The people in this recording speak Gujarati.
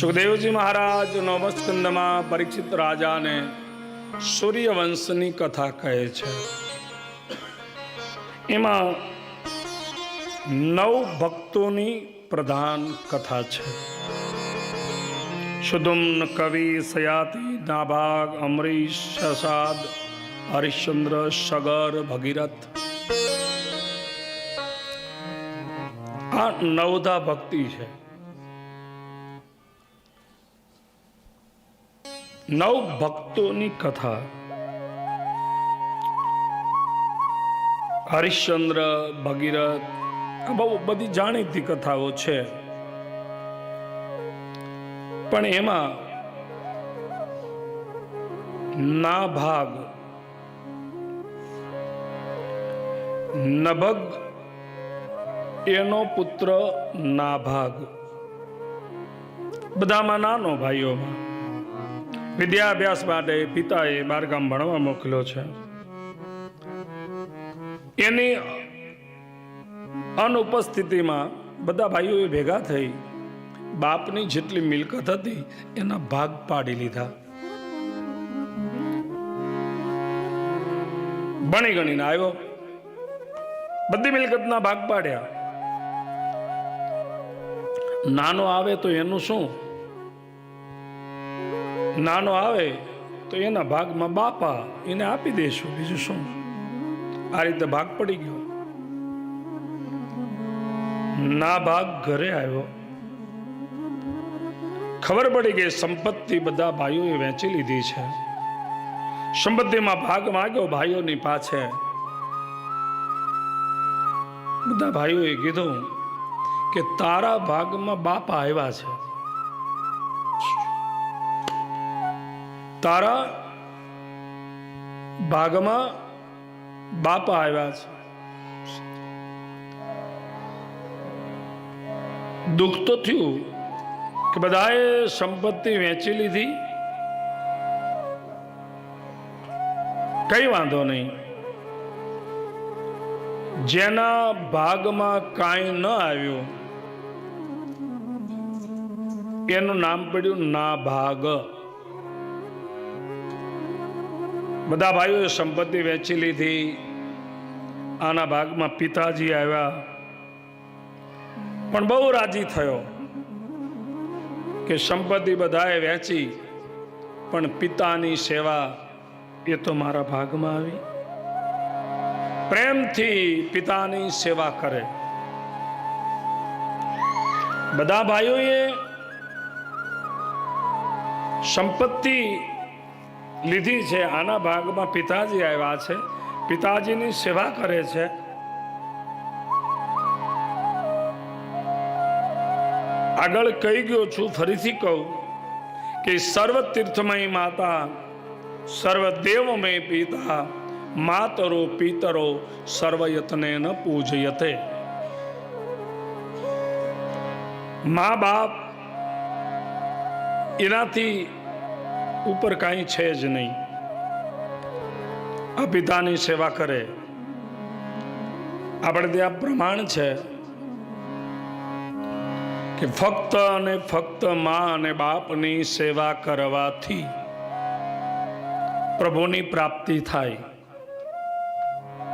સુખદેવજી મહારાજ નવમસ્કંદમાં પરીક્ષિત રાજાને સૂર્યવંશની કથા કહે છે. એમાં નવ ભક્તોની પ્રધાન કથા છે. સુદુમ્ન કવિ સયાતિ નાભાગ અમરીશ શસાદ હરિશ્ચંદ્ર સગર ભગીરથ. આ નવધા ભક્તિ છે. નવ ભક્તોની કથા. હરિશ્ચંદ્ર, ભગીરથ, આ બહુ બધી જાણીતી કથાઓ છે. પણ એમાં ના ભાગ નભગ એનો પુત્ર નાભાગ બધામાં નાનો ભાઈઓમાં. વિદ્યાભ્યાસ માટે પિતાએ બારગામ ભણવા મોકલ્યો છે. એની અનુપસ્થિતિમાં બધા ભાઈઓએ ભેગા થઈ બાપની જેટલી મિલકત હતી એના ભાગ પાડી લીધા. ભણી ગણીને આવ્યો. બધી મિલકતના ભાગ પાડ્યા. નાનો આવે તો એનું શું? નાનો આવે તો એના ભાગમાં બાપા એને આપી દેશું. બીજું શું? આ રીતે ભાગ પડી ગયો. ના ભાગ ઘરે આવ્યો. ખબર પડી કે સંપત્તિ બધા ભાઈઓએ વેચી લીધી છે. સંપત્તિમાં ભાગ માગ્યો ભાઈઓની પાછે બધા ભાઈઓએ કીધું કે તારા ભાગમાં બાપા આવ્યા છે. તારા ભાગમાં બાપા આવ્યા છે. દુઃખ તો થયું કે બધાએ સંપત્તિ વેચી લીધી. કઈ વાંધો નહીં. જેના ભાગમાં કાંઈ ન આવ્યું, એનું નામ પડ્યું ના ભાગ બધા ભાઈઓએ સંપત્તિ વેચી લીધી. આના ભાગમાં પિતાજી આવ્યા. પણ બહુ રાજી થયો કે સંપત્તિ બધાએ વેચી, પણ પિતાની સેવા એ તો મારા ભાગમાં આવી. પ્રેમથી પિતાની સેવા કરે. બધા ભાઈઓએ સંપત્તિ લીધી છે. આના ભાગમાં પિતાજી આવ્યા છે. પિતાજીની સેવા કરે છે. આગળ કહી ગયો છું, ફરીથી કહું કે સર્વ તીર્થમય માતા સર્વ દેવમય પિતા, માતરો પિતરો સર્વયત્ને ન પૂજયતે. મા બાપ, એનાથી ઉપર કાંઈ છે જ નહીં. આ પિતાની સેવા કરે. આપણે ત્યાં પ્રમાણ છે કે ફક્ત અને ફક્ત મા અને બાપની સેવા કરવાથી પ્રભુની પ્રાપ્તિ થાય.